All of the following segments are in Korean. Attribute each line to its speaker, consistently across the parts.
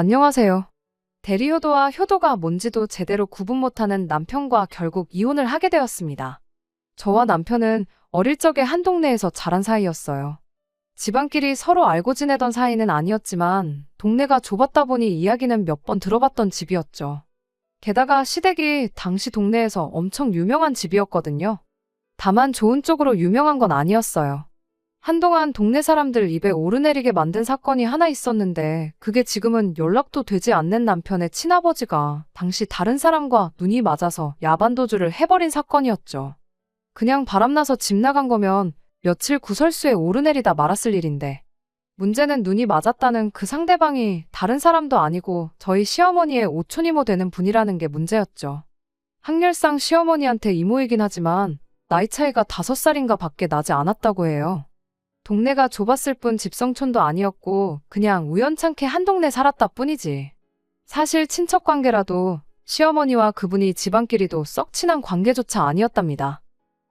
Speaker 1: 안녕하세요. 대리효도와 효도가 뭔지도 제대로 구분 못하는 남편과 결국 이혼을 하게 되었습니다. 저와 남편은 어릴 적에 한 동네에서 자란 사이였어요. 집안끼리 서로 알고 지내던 사이는 아니었지만 동네가 좁았다 보니 이야기는 몇 번 들어봤던 집이었죠. 게다가 시댁이 당시 동네에서 엄청 유명한 집이었거든요. 다만 좋은 쪽으로 유명한 건 아니었어요. 한동안 동네 사람들 입에 오르내리게 만든 사건이 하나 있었는데 그게 지금은 연락도 되지 않는 남편의 친아버지가 당시 다른 사람과 눈이 맞아서 야반도주를 해버린 사건이었죠. 그냥 바람나서 집 나간 거면 며칠 구설수에 오르내리다 말았을 일인데 문제는 눈이 맞았다는 그 상대방이 다른 사람도 아니고 저희 시어머니의 오촌이모 되는 분이라는 게 문제였죠. 학렬상 시어머니한테 이모이긴 하지만 나이 차이가 다섯 살인가 밖에 나지 않았다고 해요. 동네가 좁았을 뿐 집성촌도 아니었고 그냥 우연찮게 한 동네 살았다 뿐이지. 사실 친척 관계라도 시어머니와 그분이 집안끼리도 썩 친한 관계조차 아니었답니다.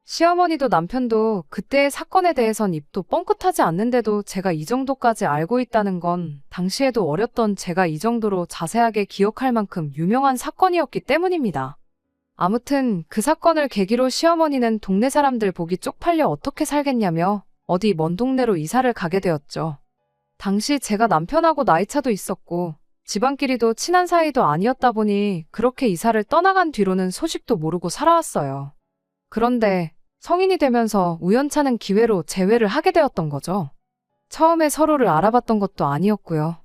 Speaker 1: 시어머니도 남편도 그때의 사건에 대해선 입도 뻥끗하지 않는데도 제가 이 정도까지 알고 있다는 건 당시에도 어렸던 제가 이 정도로 자세하게 기억할 만큼 유명한 사건이었기 때문입니다. 아무튼 그 사건을 계기로 시어머니는 동네 사람들 보기 쪽팔려 어떻게 살겠냐며 어디 먼 동네로 이사를 가게 되었죠. 당시 제가 남편하고 나이차도 있었고 집안끼리도 친한 사이도 아니었다 보니 그렇게 이사를 떠나간 뒤로는 소식도 모르고 살아왔어요. 그런데 성인이 되면서 우연찮은 기회로 재회를 하게 되었던 거죠. 처음에 서로를 알아봤던 것도 아니었고요.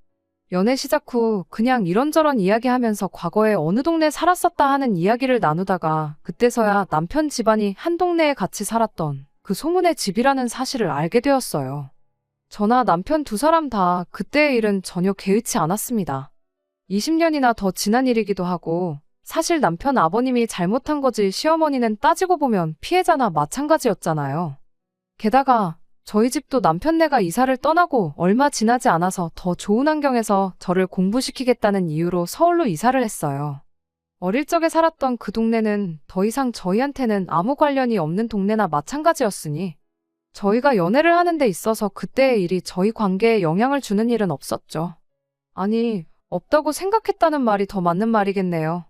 Speaker 1: 연애 시작 후 그냥 이런저런 이야기하면서 과거에 어느 동네 살았었다 하는 이야기를 나누다가 그때서야 남편 집안이 한 동네에 같이 살았던 그 소문의 집이라는 사실을 알게 되었어요. 저나 남편 두 사람 다 그때의 일은 전혀 개의치 않았습니다. 20년이나 더 지난 일이기도 하고 사실 남편 아버님이 잘못한 거지 시어머니는 따지고 보면 피해자나 마찬가지였잖아요. 게다가 저희 집도 남편네가 이사를 떠나고 얼마 지나지 않아서 더 좋은 환경에서 저를 공부시키겠다는 이유로 서울로 이사를 했어요. 어릴 적에 살았던 그 동네는 더 이상 저희한테는 아무 관련이 없는 동네나 마찬가지였으니 저희가 연애를 하는 데 있어서 그때의 일이 저희 관계에 영향을 주는 일은 없었죠. 아니, 없다고 생각했다는 말이 더 맞는 말이겠네요.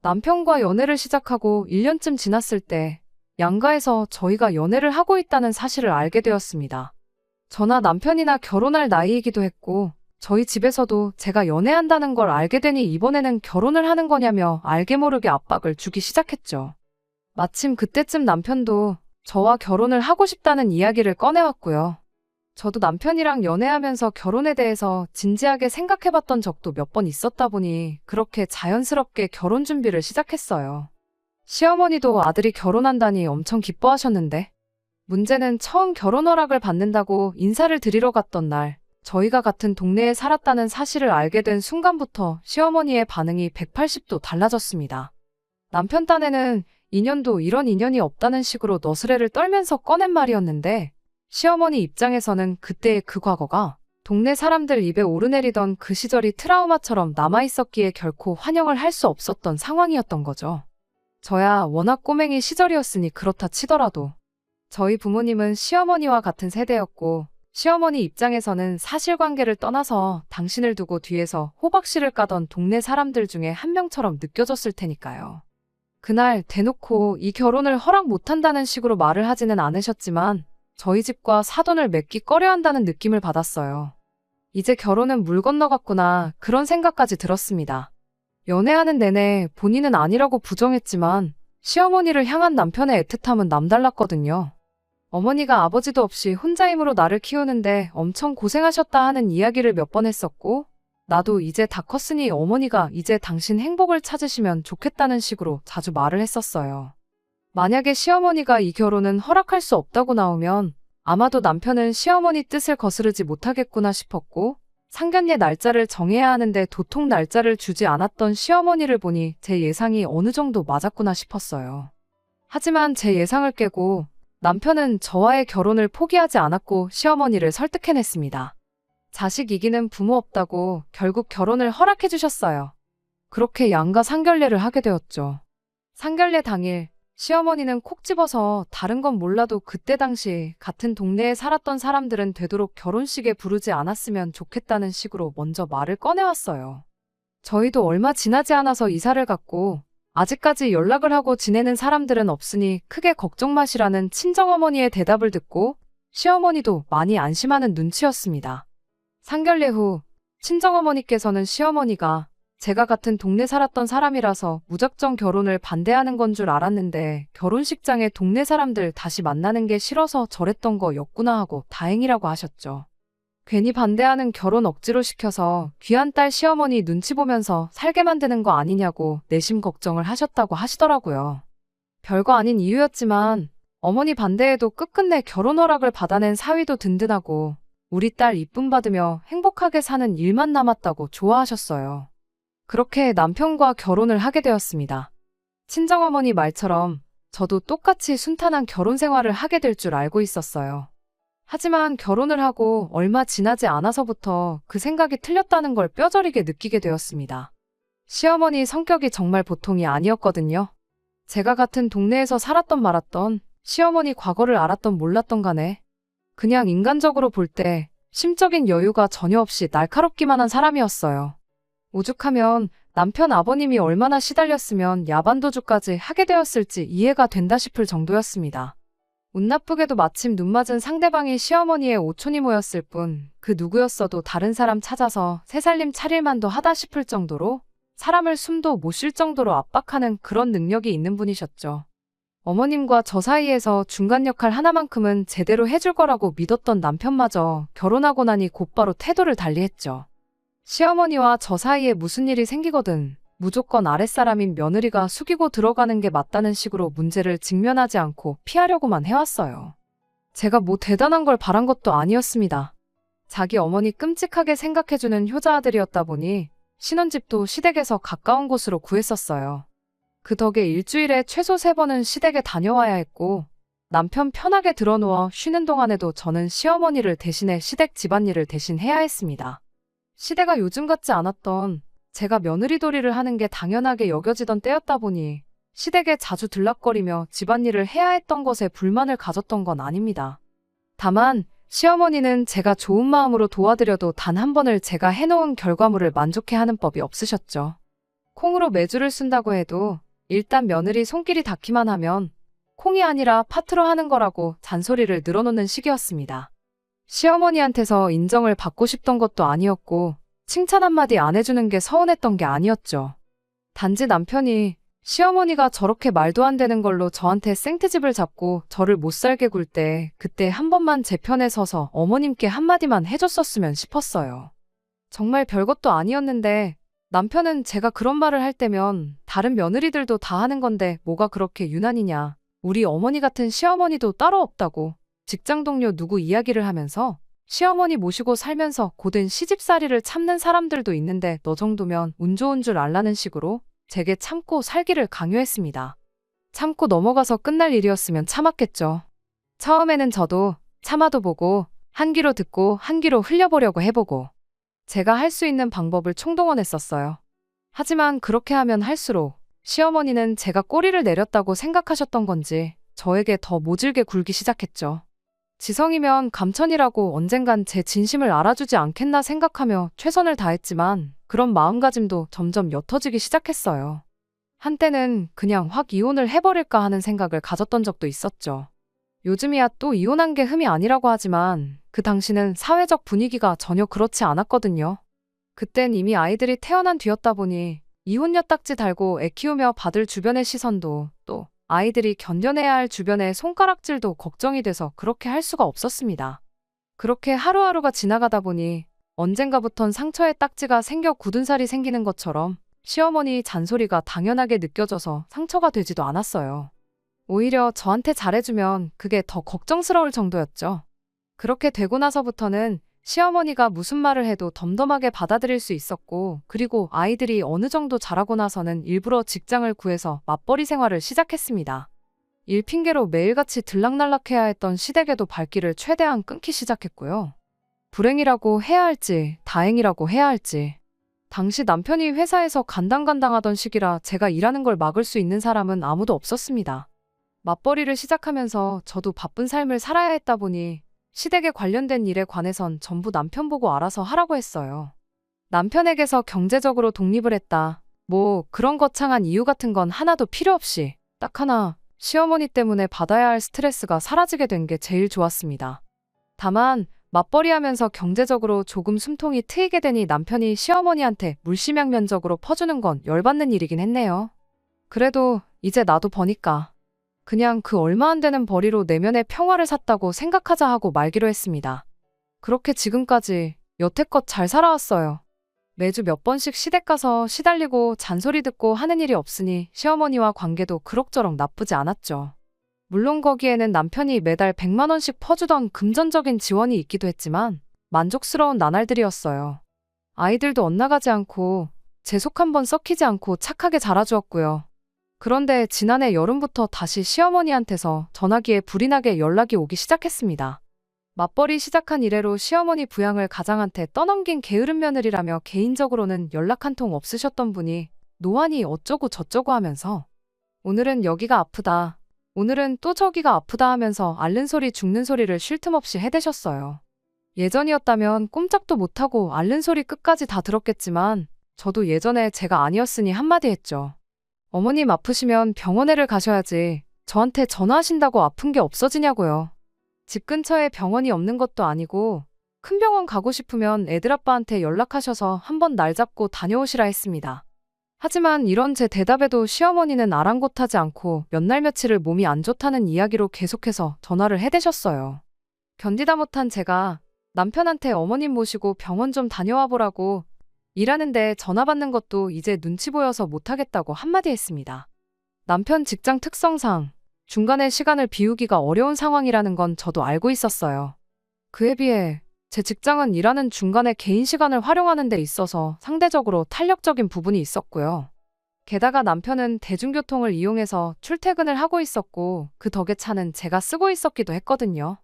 Speaker 1: 남편과 연애를 시작하고 1년쯤 지났을 때 양가에서 저희가 연애를 하고 있다는 사실을 알게 되었습니다. 저나 남편이나 결혼할 나이이기도 했고 저희 집에서도 제가 연애한다는 걸 알게 되니 이번에는 결혼을 하는 거냐며 알게 모르게 압박을 주기 시작했죠. 마침 그때쯤 남편도 저와 결혼을 하고 싶다는 이야기를 꺼내왔고요. 저도 남편이랑 연애하면서 결혼에 대해서 진지하게 생각해봤던 적도 몇 번 있었다 보니 그렇게 자연스럽게 결혼 준비를 시작했어요. 시어머니도 아들이 결혼한다니 엄청 기뻐하셨는데 문제는 처음 결혼 허락을 받는다고 인사를 드리러 갔던 날 저희가 같은 동네에 살았다는 사실을 알게 된 순간부터 시어머니의 반응이 180도 달라졌습니다. 남편 딴에는 인연도 이런 인연이 없다는 식으로 너스레를 떨면서 꺼낸 말이었는데 시어머니 입장에서는 그때의 그 과거가 동네 사람들 입에 오르내리던 그 시절이 트라우마처럼 남아있었기에 결코 환영을 할 수 없었던 상황이었던 거죠. 저야 워낙 꼬맹이 시절이었으니 그렇다 치더라도 저희 부모님은 시어머니와 같은 세대였고 시어머니 입장에서는 사실관계를 떠나서 당신을 두고 뒤에서 호박씨를 까던 동네 사람들 중에 한 명처럼 느껴졌을 테니까요. 그날 대놓고 이 결혼을 허락 못한다는 식으로 말을 하지는 않으셨지만 저희 집과 사돈을 맺기 꺼려 한다는 느낌을 받았어요. 이제 결혼은 물 건너갔구나 그런 생각까지 들었습니다. 연애하는 내내 본인은 아니라고 부정했지만 시어머니를 향한 남편의 애틋함은 남달랐거든요. 어머니가 아버지도 없이 혼자 힘으로 나를 키우는데 엄청 고생하셨다 하는 이야기를 몇 번 했었고 나도 이제 다 컸으니 어머니가 이제 당신 행복을 찾으시면 좋겠다는 식으로 자주 말을 했었어요. 만약에 시어머니가 이 결혼은 허락할 수 없다고 나오면 아마도 남편은 시어머니 뜻을 거스르지 못하겠구나 싶었고 상견례 날짜를 정해야 하는데 도통 날짜를 주지 않았던 시어머니를 보니 제 예상이 어느 정도 맞았구나 싶었어요. 하지만 제 예상을 깨고 남편은 저와의 결혼을 포기하지 않았고 시어머니를 설득해냈습니다. 자식 이기는 부모 없다고 결국 결혼을 허락해 주셨어요. 그렇게 양가 상견례를 하게 되었죠. 상견례 당일 시어머니는 콕 집어서 다른 건 몰라도 그때 당시 같은 동네에 살았던 사람들은 되도록 결혼식에 부르지 않았으면 좋겠다는 식으로 먼저 말을 꺼내왔어요. 저희도 얼마 지나지 않아서 이사를 갔고 아직까지 연락을 하고 지내는 사람들은 없으니 크게 걱정 마시라는 친정어머니의 대답을 듣고 시어머니도 많이 안심하는 눈치였습니다. 상견례 후 친정어머니께서는 시어머니가 제가 같은 동네 살았던 사람이라서 무작정 결혼을 반대하는 건 줄 알았는데 결혼식장에 동네 사람들 다시 만나는 게 싫어서 저랬던 거였구나 하고 다행이라고 하셨죠. 괜히 반대하는 결혼 억지로 시켜서 귀한 딸 시어머니 눈치 보면서 살게 만드는 거 아니냐고 내심 걱정을 하셨다고 하시더라고요. 별거 아닌 이유였지만 어머니 반대에도 끝끝내 결혼 허락을 받아낸 사위도 든든하고 우리 딸 이쁨 받으며 행복하게 사는 일만 남았다고 좋아하셨어요. 그렇게 남편과 결혼을 하게 되었습니다. 친정어머니 말처럼 저도 똑같이 순탄한 결혼 생활을 하게 될 줄 알고 있었어요. 하지만 결혼을 하고 얼마 지나지 않아서부터 그 생각이 틀렸다는 걸 뼈저리게 느끼게 되었습니다. 시어머니 성격이 정말 보통이 아니었거든요. 제가 같은 동네에서 살았던 말았던 시어머니 과거를 알았던 몰랐던 간에 그냥 인간적으로 볼 때 심적인 여유가 전혀 없이 날카롭기만 한 사람이었어요. 오죽하면 남편 아버님이 얼마나 시달렸으면 야반도주까지 하게 되었을지 이해가 된다 싶을 정도였습니다. 운 나쁘게도 마침 눈 맞은 상대방이 시어머니의 오촌이 모였을 뿐 그 누구였어도 다른 사람 찾아서 새살림 차릴만도 하다 싶을 정도로 사람을 숨도 못 쉴 정도로 압박하는 그런 능력이 있는 분이셨죠. 어머님과 저 사이에서 중간 역할 하나만큼은 제대로 해줄 거라고 믿었던 남편마저 결혼하고 나니 곧바로 태도를 달리했죠. 시어머니와 저 사이에 무슨 일이 생기거든 무조건 아랫사람인 며느리가 숙이고 들어가는 게 맞다는 식으로 문제를 직면하지 않고 피하려고만 해왔어요. 제가 뭐 대단한 걸 바란 것도 아니었습니다. 자기 어머니 끔찍하게 생각해주는 효자 아들이었다 보니 신혼집도 시댁에서 가까운 곳으로 구했었어요. 그 덕에 일주일에 최소 세 번은 시댁에 다녀와야 했고 남편 편하게 들어누워 쉬는 동안에도 저는 시어머니를 대신해 시댁 집안일을 대신 해야 했습니다. 시대가 요즘 같지 않았던 제가 며느리돌이를 하는 게 당연하게 여겨지던 때였다 보니 시댁에 자주 들락거리며 집안일을 해야 했던 것에 불만을 가졌던 건 아닙니다. 다만 시어머니는 제가 좋은 마음으로 도와드려도 단 한 번을 제가 해놓은 결과물을 만족해 하는 법이 없으셨죠. 콩으로 매주를 쓴다고 해도 일단 며느리 손길이 닿기만 하면 콩이 아니라 파트로 하는 거라고 잔소리를 늘어놓는 시기였습니다. 시어머니한테서 인정을 받고 싶던 것도 아니었고 칭찬 한마디 안 해주는 게 서운했던 게 아니었죠. 단지 남편이 시어머니가 저렇게 말도 안 되는 걸로 저한테 생트집을 잡고 저를 못 살게 굴 때 그때 한 번만 제 편에 서서 어머님께 한마디만 해줬었으면 싶었어요. 정말 별것도 아니었는데 남편은 제가 그런 말을 할 때면 다른 며느리들도 다 하는 건데 뭐가 그렇게 유난이냐. 우리 어머니 같은 시어머니도 따로 없다고 직장 동료 누구 이야기를 하면서 시어머니 모시고 살면서 고된 시집살이를 참는 사람들도 있는데 너 정도면 운 좋은 줄 알라는 식으로 제게 참고 살기를 강요했습니다. 참고 넘어가서 끝날 일이었으면 참았겠죠. 처음에는 저도 참아도 보고 한 귀로 듣고 한 귀로 흘려보려고 해보고 제가 할 수 있는 방법을 총동원했었어요. 하지만 그렇게 하면 할수록 시어머니는 제가 꼬리를 내렸다고 생각하셨던 건지 저에게 더 모질게 굴기 시작했죠. 지성이면 감천이라고 언젠간 제 진심을 알아주지 않겠나 생각하며 최선을 다했지만 그런 마음가짐도 점점 옅어지기 시작했어요. 한때는 그냥 확 이혼을 해버릴까 하는 생각을 가졌던 적도 있었죠. 요즘이야 또 이혼한 게 흠이 아니라고 하지만 그 당시는 사회적 분위기가 전혀 그렇지 않았거든요. 그땐 이미 아이들이 태어난 뒤였다 보니 이혼녀 딱지 달고 애 키우며 받을 주변의 시선도 또 아이들이 견뎌내야 할 주변의 손가락질도 걱정이 돼서 그렇게 할 수가 없었습니다. 그렇게 하루하루가 지나가다 보니 언젠가부턴 상처에 딱지가 생겨 굳은 살이 생기는 것처럼 시어머니 잔소리가 당연하게 느껴져서 상처가 되지도 않았어요. 오히려 저한테 잘해주면 그게 더 걱정스러울 정도였죠. 그렇게 되고 나서부터는 시어머니가 무슨 말을 해도 덤덤하게 받아들일 수 있었고, 그리고 아이들이 어느 정도 자라고 나서는 일부러 직장을 구해서 맞벌이 생활을 시작했습니다. 일 핑계로 매일같이 들락날락해야 했던 시댁에도 발길을 최대한 끊기 시작했고요. 불행이라고 해야 할지, 다행이라고 해야 할지. 당시 남편이 회사에서 간당간당하던 시기라 제가 일하는 걸 막을 수 있는 사람은 아무도 없었습니다. 맞벌이를 시작하면서 저도 바쁜 삶을 살아야 했다 보니 시댁에 관련된 일에 관해선 전부 남편 보고 알아서 하라고 했어요. 남편에게서 경제적으로 독립을 했다. 뭐 그런 거창한 이유 같은 건 하나도 필요 없이 딱 하나 시어머니 때문에 받아야 할 스트레스가 사라지게 된 게 제일 좋았습니다. 다만 맞벌이 하면서 경제적으로 조금 숨통이 트이게 되니 남편이 시어머니한테 물심양면적으로 퍼주는 건 열받는 일이긴 했네요. 그래도 이제 나도 버니까 그냥 그 얼마 안 되는 벌이로 내면의 평화를 샀다고 생각하자 하고 말기로 했습니다. 그렇게 지금까지 여태껏 잘 살아왔어요. 매주 몇 번씩 시댁 가서 시달리고 잔소리 듣고 하는 일이 없으니 시어머니와 관계도 그럭저럭 나쁘지 않았죠. 물론 거기에는 남편이 매달 100만 원씩 퍼주던 금전적인 지원이 있기도 했지만 만족스러운 나날들이었어요. 아이들도 엇나가지 않고 제속한번 썩히지 않고 착하게 자라주었고요. 그런데 지난해 여름부터 다시 시어머니한테서 전화기에 불이 나게 연락이 오기 시작했습니다. 맞벌이 시작한 이래로 시어머니 부양을 가장한테 떠넘긴 게으른 며느리라며 개인적으로는 연락 한 통 없으셨던 분이 노안이 어쩌고 저쩌고 하면서 오늘은 여기가 아프다. 오늘은 또 저기가 아프다 하면서 앓는 소리 죽는 소리를 쉴 틈 없이 해대셨어요. 예전이었다면 꼼짝도 못하고 앓는 소리 끝까지 다 들었겠지만 저도 예전에 제가 아니었으니 한마디 했죠. 어머님 아프시면 병원에를 가셔야지. 저한테 전화하신다고 아픈 게 없어지냐고요. 집 근처에 병원이 없는 것도 아니고 큰 병원 가고 싶으면 애들 아빠한테 연락하셔서 한번 날 잡고 다녀오시라 했습니다. 하지만 이런 제 대답에도 시어머니는 아랑곳하지 않고 몇 날 며칠을 몸이 안 좋다는 이야기로 계속해서 전화를 해대셨어요. 견디다 못한 제가 남편한테 어머님 모시고 병원 좀 다녀와 보라고 일하는데 전화 받는 것도 이제 눈치 보여서 못하겠다고 한마디 했습니다. 남편 직장 특성상 중간에 시간을 비우기가 어려운 상황이라는 건 저도 알고 있었어요. 그에 비해 제 직장은 일하는 중간에 개인 시간을 활용하는 데 있어서 상대적으로 탄력적인 부분이 있었고요. 게다가 남편은 대중교통을 이용해서 출퇴근을 하고 있었고 그 덕에 차는 제가 쓰고 있었기도 했거든요.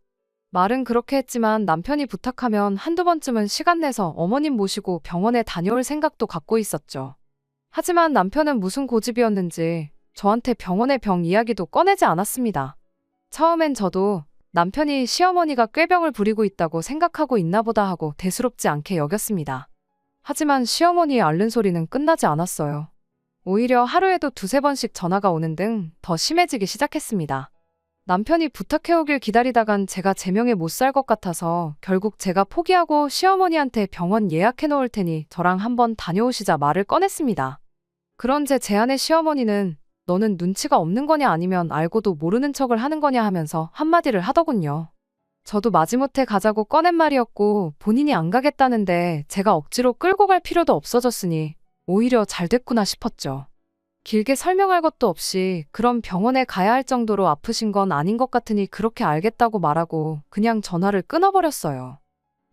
Speaker 1: 말은 그렇게 했지만 남편이 부탁하면 한두 번쯤은 시간 내서 어머님 모시고 병원에 다녀올 생각도 갖고 있었죠. 하지만 남편은 무슨 고집이었는지 저한테 병원의 병 이야기도 꺼내지 않았습니다. 처음엔 저도 남편이 시어머니가 꾀병을 부리고 있다고 생각하고 있나 보다 하고 대수롭지 않게 여겼습니다. 하지만 시어머니의 앓는 소리는 끝나지 않았어요. 오히려 하루에도 두세 번씩 전화가 오는 등 더 심해지기 시작했습니다. 남편이 부탁해오길 기다리다간 제가 제 명에 못 살 것 같아서 결국 제가 포기하고 시어머니한테 병원 예약해 놓을 테니 저랑 한번 다녀오시자 말을 꺼냈습니다. 그런 제 제안에 시어머니는 너는 눈치가 없는 거냐 아니면 알고도 모르는 척을 하는 거냐 하면서 한마디를 하더군요. 저도 마지못해 가자고 꺼낸 말이었고 본인이 안 가겠다는데 제가 억지로 끌고 갈 필요도 없어졌으니 오히려 잘 됐구나 싶었죠. 길게 설명할 것도 없이 그럼 병원에 가야 할 정도로 아프신 건 아닌 것 같으니 그렇게 알겠다고 말하고 그냥 전화를 끊어버렸어요.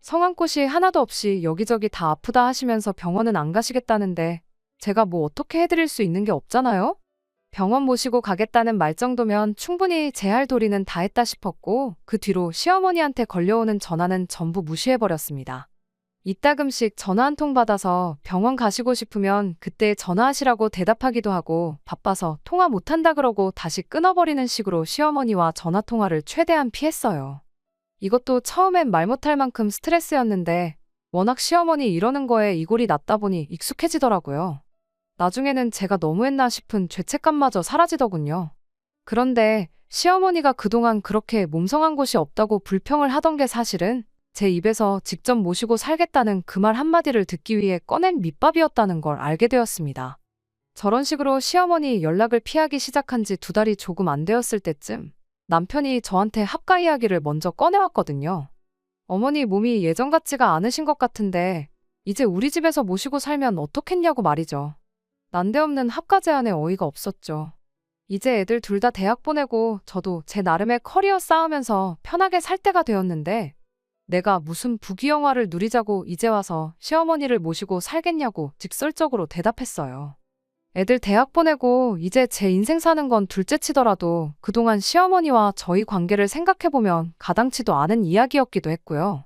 Speaker 1: 성한 곳이 하나도 없이 여기저기 다 아프다 하시면서 병원은 안 가시겠다는데 제가 뭐 어떻게 해드릴 수 있는 게 없잖아요? 병원 모시고 가겠다는 말 정도면 충분히 제 할 도리는 다 했다 싶었고 그 뒤로 시어머니한테 걸려오는 전화는 전부 무시해버렸습니다. 이따금씩 전화 한 통 받아서 병원 가시고 싶으면 그때 전화하시라고 대답하기도 하고 바빠서 통화 못한다 그러고 다시 끊어버리는 식으로 시어머니와 전화 통화를 최대한 피했어요. 이것도 처음엔 말 못할 만큼 스트레스였는데 워낙 시어머니 이러는 거에 이골이 났다 보니 익숙해지더라고요. 나중에는 제가 너무했나 싶은 죄책감마저 사라지더군요. 그런데 시어머니가 그동안 그렇게 몸성한 곳이 없다고 불평을 하던 게 사실은 제 입에서 직접 모시고 살겠다는 그 말 한마디를 듣기 위해 꺼낸 밑밥이었다는 걸 알게 되었습니다. 저런 식으로 시어머니 연락을 피하기 시작한 지 두 달이 조금 안 되었을 때쯤 남편이 저한테 합가 이야기를 먼저 꺼내왔거든요. 어머니 몸이 예전 같지가 않으신 것 같은데 이제 우리 집에서 모시고 살면 어떻겠냐고 말이죠. 난데없는 합가 제안에 어이가 없었죠. 이제 애들 둘 다 대학 보내고 저도 제 나름의 커리어 쌓으면서 편하게 살 때가 되었는데 내가 무슨 부귀영화를 누리자고 이제 와서 시어머니를 모시고 살겠냐고 직설적으로 대답했어요. 애들 대학 보내고 이제 제 인생 사는 건 둘째 치더라도 그동안 시어머니와 저희 관계를 생각해보면 가당치도 않은 이야기였기도 했고요.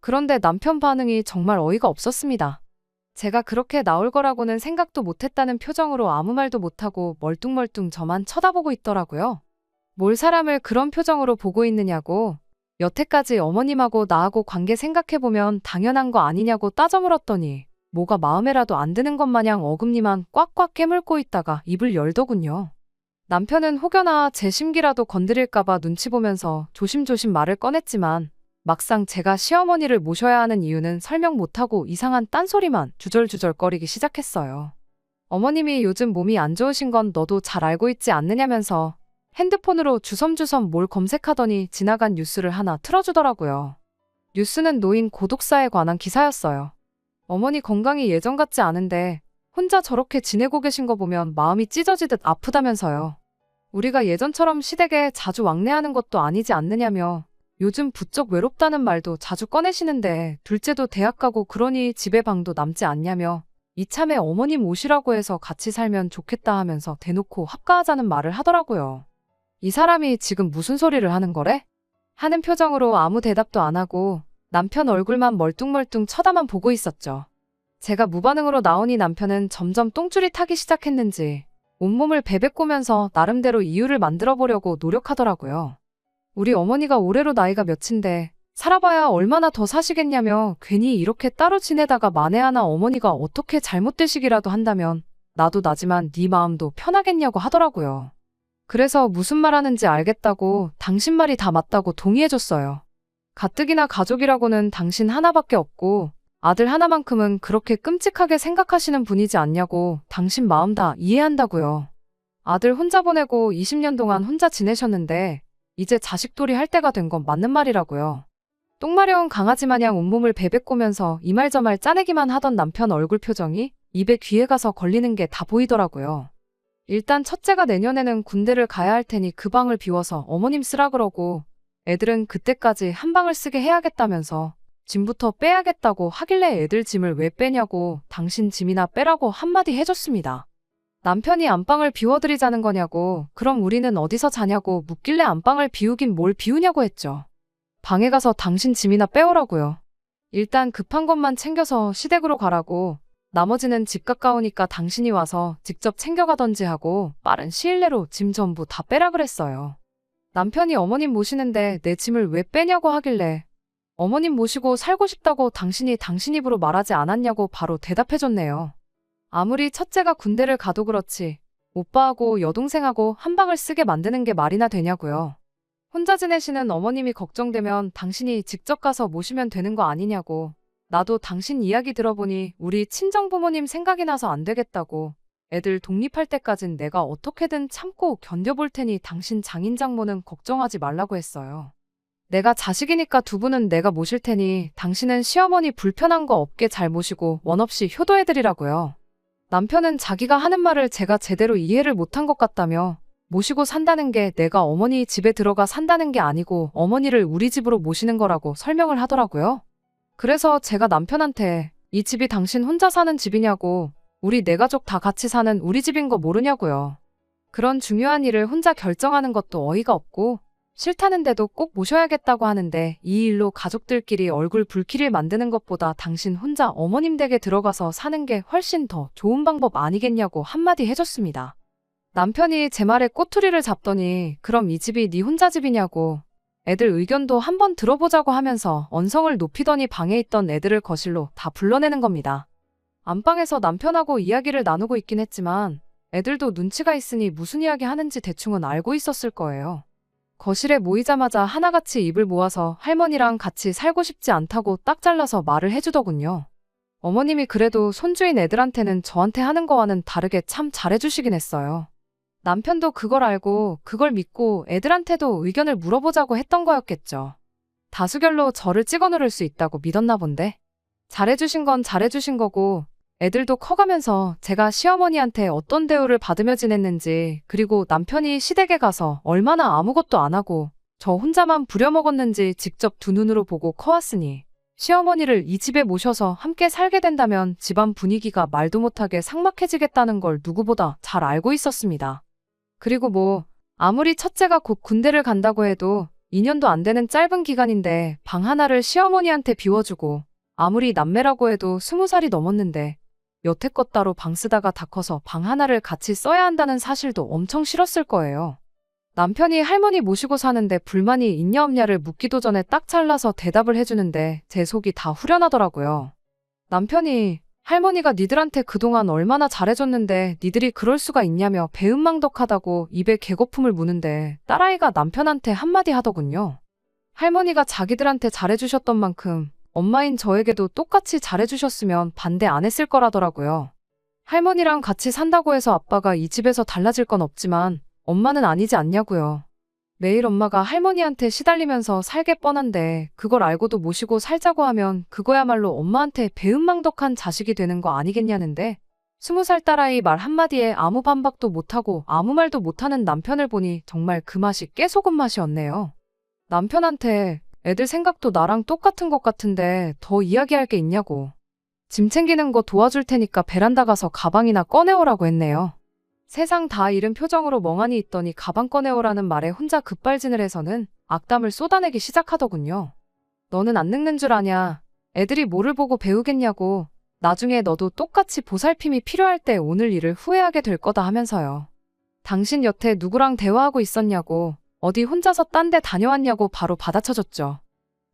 Speaker 1: 그런데 남편 반응이 정말 어이가 없었습니다. 제가 그렇게 나올 거라고는 생각도 못했다는 표정으로 아무 말도 못하고 멀뚱멀뚱 저만 쳐다보고 있더라고요. 뭘 사람을 그런 표정으로 보고 있느냐고 여태까지 어머님하고 나하고 관계 생각해보면 당연한 거 아니냐고 따져 물었더니 뭐가 마음에라도 안 드는 것 마냥 어금니만 꽉꽉 깨물고 있다가 입을 열더군요. 남편은 혹여나 제 심기라도 건드릴까봐 눈치 보면서 조심조심 말을 꺼냈지만 막상 제가 시어머니를 모셔야 하는 이유는 설명 못하고 이상한 딴소리만 주절주절거리기 시작했어요. 어머님이 요즘 몸이 안 좋으신 건 너도 잘 알고 있지 않느냐면서 핸드폰으로 주섬주섬 뭘 검색하더니 지나간 뉴스를 하나 틀어주더라고요. 뉴스는 노인 고독사에 관한 기사였어요. 어머니 건강이 예전 같지 않은데 혼자 저렇게 지내고 계신 거 보면 마음이 찢어지듯 아프다면서요. 우리가 예전처럼 시댁에 자주 왕래하는 것도 아니지 않느냐며 요즘 부쩍 외롭다는 말도 자주 꺼내시는데 둘째도 대학 가고 그러니 집에 방도 남지 않냐며 이참에 어머님 오시라고 해서 같이 살면 좋겠다 하면서 대놓고 합가하자는 말을 하더라고요. 이 사람이 지금 무슨 소리를 하는 거래? 하는 표정으로 아무 대답도 안 하고 남편 얼굴만 멀뚱멀뚱 쳐다만 보고 있었죠. 제가 무반응으로 나오니 남편은 점점 똥줄이 타기 시작했는지 온몸을 베베꼬면서 나름대로 이유를 만들어 보려고 노력하더라고요. 우리 어머니가 올해로 나이가 몇인데 살아봐야 얼마나 더 사시겠냐며 괜히 이렇게 따로 지내다가 만에 하나 어머니가 어떻게 잘못되시기라도 한다면 나도 나지만 네 마음도 편하겠냐고 하더라고요. 그래서 무슨 말 하는지 알겠다고 당신 말이 다 맞다고 동의해줬어요. 가뜩이나 가족이라고는 당신 하나밖에 없고 아들 하나만큼은 그렇게 끔찍하게 생각하시는 분이지 않냐고 당신 마음 다 이해한다고요. 아들 혼자 보내고 20년 동안 혼자 지내셨는데 이제 자식돌이 할 때가 된 건 맞는 말이라고요. 똥마려운 강아지 마냥 온몸을 베베꼬면서 이말저말 짜내기만 하던 남편 얼굴 표정이 입에 귀에 가서 걸리는 게 다 보이더라고요. 일단 첫째가 내년에는 군대를 가야 할 테니 그 방을 비워서 어머님 쓰라 그러고 애들은 그때까지 한 방을 쓰게 해야겠다면서 짐부터 빼야겠다고 하길래 애들 짐을 왜 빼냐고 당신 짐이나 빼라고 한마디 해줬습니다. 남편이 안방을 비워드리자는 거냐고 그럼 우리는 어디서 자냐고 묻길래 안방을 비우긴 뭘 비우냐고 했죠. 방에 가서 당신 짐이나 빼오라고요. 일단 급한 것만 챙겨서 시댁으로 가라고 나머지는 집 가까우니까 당신이 와서 직접 챙겨가던지 하고 빠른 시일 내로 짐 전부 다 빼라 그랬어요. 남편이 어머님 모시는데 내 짐을 왜 빼냐고 하길래 어머님 모시고 살고 싶다고 당신이 당신 입으로 말하지 않았냐고 바로 대답해줬네요. 아무리 첫째가 군대를 가도 그렇지 오빠하고 여동생하고 한 방을 쓰게 만드는 게 말이나 되냐고요. 혼자 지내시는 어머님이 걱정되면 당신이 직접 가서 모시면 되는 거 아니냐고. 나도 당신 이야기 들어보니 우리 친정 부모님 생각이 나서 안 되겠다고. 애들 독립할 때까진 내가 어떻게든 참고 견뎌볼 테니 당신 장인 장모는 걱정하지 말라고 했어요. 내가 자식이니까 두 분은 내가 모실 테니 당신은 시어머니 불편한 거 없게 잘 모시고 원 없이 효도해드리라고요. 남편은 자기가 하는 말을 제가 제대로 이해를 못한 것 같다며 모시고 산다는 게 내가 어머니 집에 들어가 산다는 게 아니고 어머니를 우리 집으로 모시는 거라고 설명을 하더라고요. 그래서 제가 남편한테 이 집이 당신 혼자 사는 집이냐고 우리 네 가족 다 같이 사는 우리 집인 거 모르냐고요. 그런 중요한 일을 혼자 결정하는 것도 어이가 없고 싫다는데도 꼭 모셔야겠다고 하는데 이 일로 가족들끼리 얼굴 불길을 만드는 것보다 당신 혼자 어머님 댁에 들어가서 사는 게 훨씬 더 좋은 방법 아니겠냐고 한마디 해줬습니다. 남편이 제 말에 꼬투리를 잡더니 그럼 이 집이 네 혼자 집이냐고 애들 의견도 한번 들어보자고 하면서 언성을 높이더니 방에 있던 애들을 거실로 다 불러내는 겁니다. 안방에서 남편하고 이야기를 나누고 있긴 했지만 애들도 눈치가 있으니 무슨 이야기 하는지 대충은 알고 있었을 거예요. 거실에 모이자마자 하나같이 입을 모아서 할머니랑 같이 살고 싶지 않다고 딱 잘라서 말을 해주더군요. 어머님이 그래도 손주인 애들한테는 저한테 하는 거와는 다르게 참 잘해주시긴 했어요. 남편도 그걸 알고 그걸 믿고 애들한테도 의견을 물어보자고 했던 거였겠죠. 다수결로 저를 찍어 누를 수 있다고 믿었나 본데. 잘해주신 건 잘해주신 거고 애들도 커가면서 제가 시어머니한테 어떤 대우를 받으며 지냈는지, 그리고 남편이 시댁에 가서 얼마나 아무것도 안 하고 저 혼자만 부려먹었는지 직접 두 눈으로 보고 커왔으니, 시어머니를 이 집에 모셔서 함께 살게 된다면 집안 분위기가 말도 못하게 삭막해지겠다는 걸 누구보다 잘 알고 있었습니다. 그리고 뭐, 아무리 첫째가 곧 군대를 간다고 해도 2년도 안 되는 짧은 기간인데 방 하나를 시어머니한테 비워주고, 아무리 남매라고 해도 20살이 넘었는데, 여태껏 따로 방 쓰다가 다 커서 방 하나를 같이 써야 한다는 사실도 엄청 싫었을 거예요. 남편이 할머니 모시고 사는데 불만이 있냐 없냐를 묻기도 전에 딱 잘라서 대답을 해주는데 제 속이 다 후련하더라고요. 남편이 할머니가 니들한테 그동안 얼마나 잘해줬는데 니들이 그럴 수가 있냐며 배은망덕하다고 입에 개거품을 무는데 딸아이가 남편한테 한마디 하더군요. 할머니가 자기들한테 잘해주셨던 만큼 엄마인 저에게도 똑같이 잘해주셨으면 반대 안 했을 거라더라고요. 할머니랑 같이 산다고 해서 아빠가 이 집에서 달라질 건 없지만 엄마는 아니지 않냐고요. 매일 엄마가 할머니한테 시달리면서 살게 뻔한데 그걸 알고도 모시고 살자고 하면 그거야말로 엄마한테 배은망덕한 자식이 되는 거 아니겠냐는데 스무 살 딸아이 말 한마디에 아무 반박도 못하고 아무 말도 못하는 남편을 보니 정말 그 맛이 깨소금 맛이었네요. 남편한테 애들 생각도 나랑 똑같은 것 같은데 더 이야기할 게 있냐고. 짐 챙기는 거 도와줄 테니까 베란다 가서 가방이나 꺼내오라고 했네요. 세상 다 잃은 표정으로 멍하니 있더니 가방 꺼내오라는 말에 혼자 급발진을 해서는 악담을 쏟아내기 시작하더군요. 너는 안 늙는 줄 아냐. 애들이 뭐를 보고 배우겠냐고. 나중에 너도 똑같이 보살핌이 필요할 때 오늘 일을 후회하게 될 거다 하면서요. 당신 여태 누구랑 대화하고 있었냐고. 어디 혼자서 딴 데 다녀왔냐고 바로 받아쳐줬죠.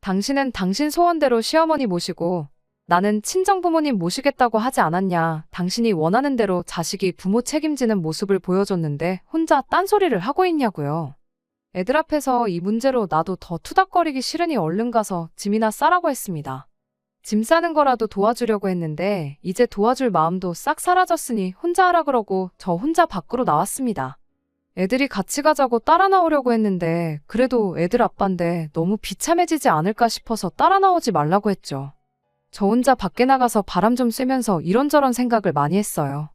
Speaker 1: 당신은 당신 소원대로 시어머니 모시고 나는 친정부모님 모시겠다고 하지 않았냐. 당신이 원하는 대로 자식이 부모 책임지는 모습을 보여줬는데 혼자 딴소리를 하고 있냐고요. 애들 앞에서 이 문제로 나도 더 투닥거리기 싫으니 얼른 가서 짐이나 싸라고 했습니다. 짐 싸는 거라도 도와주려고 했는데 이제 도와줄 마음도 싹 사라졌으니 혼자 하라 그러고 저 혼자 밖으로 나왔습니다. 애들이 같이 가자고 따라 나오려고 했는데 그래도 애들 아빠인데 너무 비참해지지 않을까 싶어서 따라 나오지 말라고 했죠. 저 혼자 밖에 나가서 바람 좀 쐬면서 이런저런 생각을 많이 했어요.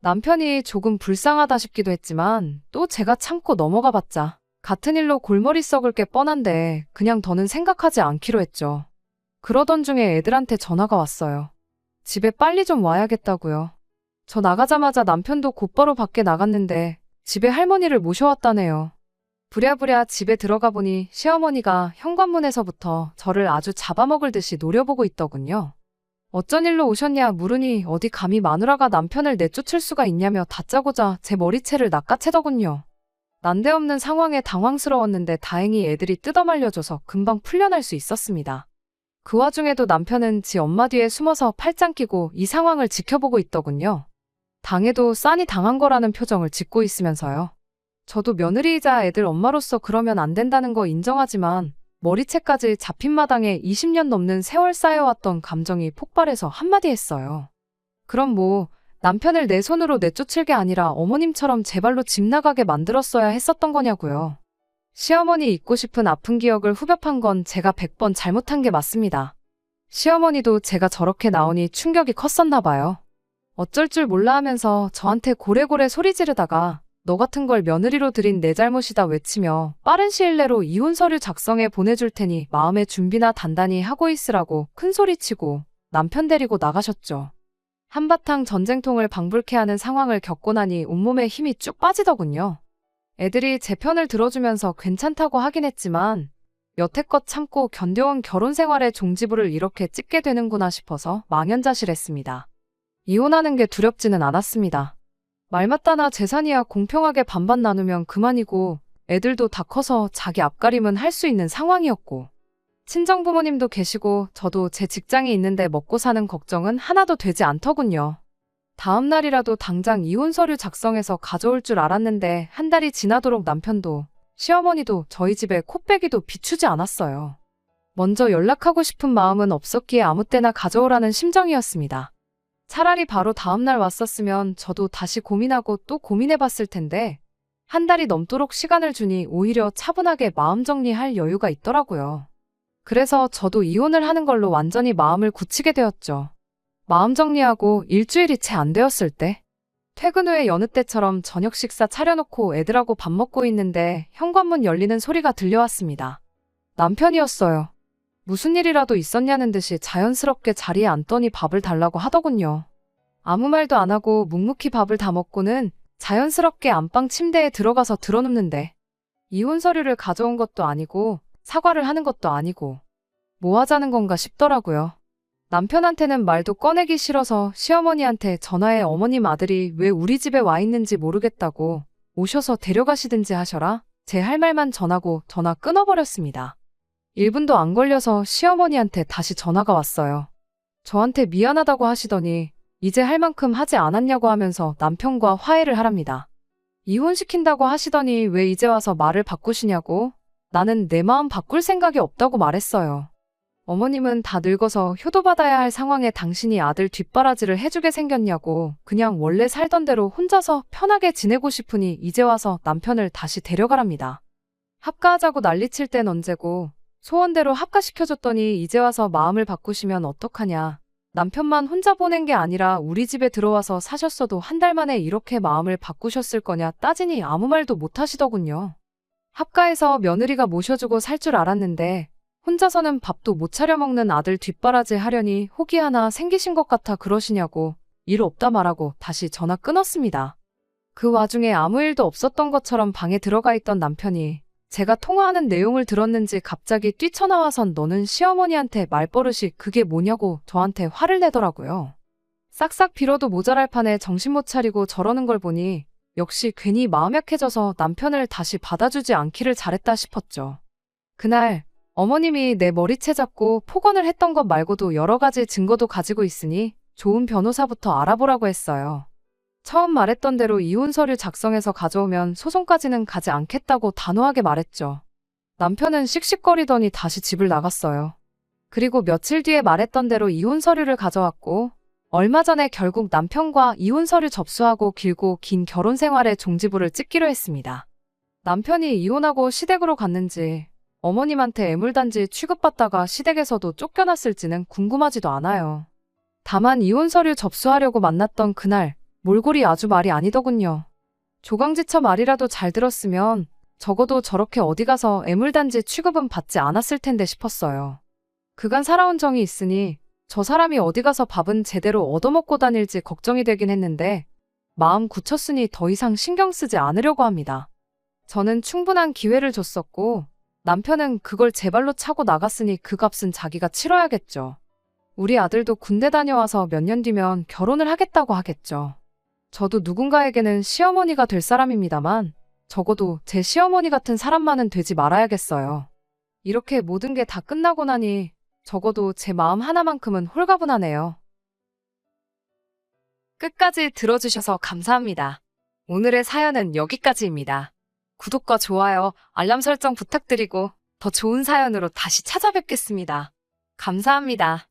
Speaker 1: 남편이 조금 불쌍하다 싶기도 했지만 또 제가 참고 넘어가 봤자 같은 일로 골머리 썩을 게 뻔한데 그냥 더는 생각하지 않기로 했죠. 그러던 중에 애들한테 전화가 왔어요. 집에 빨리 좀 와야겠다고요. 저 나가자마자 남편도 곧바로 밖에 나갔는데 집에 할머니를 모셔왔다네요. 부랴부랴 집에 들어가 보니 시어머니가 현관문에서부터 저를 아주 잡아먹을 듯이 노려보고 있더군요. 어쩐 일로 오셨냐 물으니 어디 감히 마누라가 남편을 내쫓을 수가 있냐며 다짜고자 제 머리채를 낚아채더군요. 난데없는 상황에 당황스러웠는데 다행히 애들이 뜯어말려줘서 금방 풀려날 수 있었습니다. 그 와중에도 남편은 지 엄마 뒤에 숨어서 팔짱 끼고 이 상황을 지켜보고 있더군요. 당해도 싼이 당한 거라는 표정을 짓고 있으면서요. 저도 며느리이자 애들 엄마로서 그러면 안 된다는 거 인정하지만 머리채까지 잡힌 마당에 20년 넘는 세월 쌓여왔던 감정이 폭발해서 한마디 했어요. 그럼 뭐 남편을 내 손으로 내쫓을 게 아니라 어머님처럼 제 발로 집 나가게 만들었어야 했었던 거냐고요. 시어머니 잊고 싶은 아픈 기억을 후벼판 건 제가 100번 잘못한 게 맞습니다. 시어머니도 제가 저렇게 나오니 충격이 컸었나 봐요. 어쩔 줄 몰라 하면서 저한테 고래고래 소리 지르다가 너 같은 걸 며느리로 들인 내 잘못이다 외치며 빠른 시일 내로 이혼 서류 작성해 보내줄 테니 마음의 준비나 단단히 하고 있으라고 큰 소리치고 남편 데리고 나가셨죠. 한바탕 전쟁통을 방불케 하는 상황을 겪고 나니 온몸에 힘이 쭉 빠지더군요. 애들이 제 편을 들어주면서 괜찮다고 하긴 했지만 여태껏 참고 견뎌온 결혼 생활의 종지부를 이렇게 찍게 되는구나 싶어서 망연자실했습니다. 이혼하는 게 두렵지는 않았습니다. 말 맞다나 재산이야 공평하게 반반 나누면 그만이고 애들도 다 커서 자기 앞가림은 할 수 있는 상황이었고 친정 부모님도 계시고 저도 제 직장이 있는데 먹고 사는 걱정은 하나도 되지 않더군요. 다음 날이라도 당장 이혼 서류 작성해서 가져올 줄 알았는데 한 달이 지나도록 남편도 시어머니도 저희 집에 코빼기도 비추지 않았어요. 먼저 연락하고 싶은 마음은 없었기에 아무 때나 가져오라는 심정이었습니다. 차라리 바로 다음날 왔었으면 저도 다시 고민하고 또 고민해 봤을 텐데, 한 달이 넘도록 시간을 주니 오히려 차분하게 마음 정리할 여유가 있더라고요. 그래서 저도 이혼을 하는 걸로 완전히 마음을 굳히게 되었죠. 마음 정리하고 일주일이 채 안 되었을 때, 퇴근 후에 여느 때처럼 저녁 식사 차려놓고 애들하고 밥 먹고 있는데 현관문 열리는 소리가 들려왔습니다. 남편이었어요. 무슨 일이라도 있었냐는 듯이 자연스럽게 자리에 앉더니 밥을 달라고 하더군요. 아무 말도 안 하고 묵묵히 밥을 다 먹고는 자연스럽게 안방 침대에 들어가서 드러눕는데 이혼 서류를 가져온 것도 아니고 사과를 하는 것도 아니고 뭐 하자는 건가 싶더라고요. 남편한테는 말도 꺼내기 싫어서 시어머니한테 전화해 어머님 아들이 왜 우리 집에 와 있는지 모르겠다고 오셔서 데려가시든지 하셔라 제 할 말만 전하고 전화 끊어버렸습니다. 1분도 안 걸려서 시어머니한테 다시 전화가 왔어요. 저한테 미안하다고 하시더니 이제 할 만큼 하지 않았냐고 하면서 남편과 화해를 하랍니다. 이혼시킨다고 하시더니 왜 이제 와서 말을 바꾸시냐고? 나는 내 마음 바꿀 생각이 없다고 말했어요. 어머님은 다 늙어서 효도받아야 할 상황에 당신이 아들 뒷바라지를 해주게 생겼냐고 그냥 원래 살던 대로 혼자서 편하게 지내고 싶으니 이제 와서 남편을 다시 데려가랍니다. 합가하자고 난리칠 땐 언제고 소원대로 합가시켜줬더니 이제 와서 마음을 바꾸시면 어떡하냐. 남편만 혼자 보낸 게 아니라 우리 집에 들어와서 사셨어도 한 달 만에 이렇게 마음을 바꾸셨을 거냐 따지니 아무 말도 못 하시더군요. 합가해서 며느리가 모셔주고 살 줄 알았는데 혼자서는 밥도 못 차려 먹는 아들 뒷바라지 하려니 혹이 하나 생기신 것 같아 그러시냐고 일 없다 말하고 다시 전화 끊었습니다. 그 와중에 아무 일도 없었던 것처럼 방에 들어가 있던 남편이 제가 통화하는 내용을 들었는지 갑자기 뛰쳐나와선 너는 시어머니한테 말버릇이 그게 뭐냐고 저한테 화를 내더라고요. 싹싹 빌어도 모자랄 판에 정신 못 차리고 저러는 걸 보니 역시 괜히 마음 약해져서 남편을 다시 받아주지 않기를 잘했다 싶었죠. 그날 어머님이 내 머리채 잡고 폭언을 했던 것 말고도 여러 가지 증거도 가지고 있으니 좋은 변호사부터 알아보라고 했어요. 처음 말했던 대로 이혼 서류 작성해서 가져오면 소송까지는 가지 않겠다고 단호하게 말했죠. 남편은 씩씩거리더니 다시 집을 나갔어요. 그리고 며칠 뒤에 말했던 대로 이혼 서류를 가져왔고 얼마 전에 결국 남편과 이혼 서류 접수하고 길고 긴 결혼 생활의 종지부를 찍기로 했습니다. 남편이 이혼하고 시댁으로 갔는지 어머님한테 애물단지 취급받다가 시댁에서도 쫓겨났을지는 궁금하지도 않아요. 다만 이혼 서류 접수하려고 만났던 그날 몰골이 아주 말이 아니더군요. 조강지처 말이라도 잘 들었으면 적어도 저렇게 어디 가서 애물단지 취급은 받지 않았을 텐데 싶었어요. 그간 살아온 정이 있으니 저 사람이 어디 가서 밥은 제대로 얻어먹고 다닐지 걱정이 되긴 했는데 마음 굳혔으니 더 이상 신경 쓰지 않으려고 합니다. 저는 충분한 기회를 줬었고 남편은 그걸 제 발로 차고 나갔으니 그 값은 자기가 치러야겠죠. 우리 아들도 군대 다녀와서 몇 년 뒤면 결혼을 하겠다고 하겠죠. 저도 누군가에게는 시어머니가 될 사람입니다만 적어도 제 시어머니 같은 사람만은 되지 말아야겠어요. 이렇게 모든 게 다 끝나고 나니 적어도 제 마음 하나만큼은 홀가분하네요. 끝까지 들어주셔서 감사합니다. 오늘의 사연은 여기까지입니다. 구독과 좋아요, 알람 설정 부탁드리고 더 좋은 사연으로 다시 찾아뵙겠습니다. 감사합니다.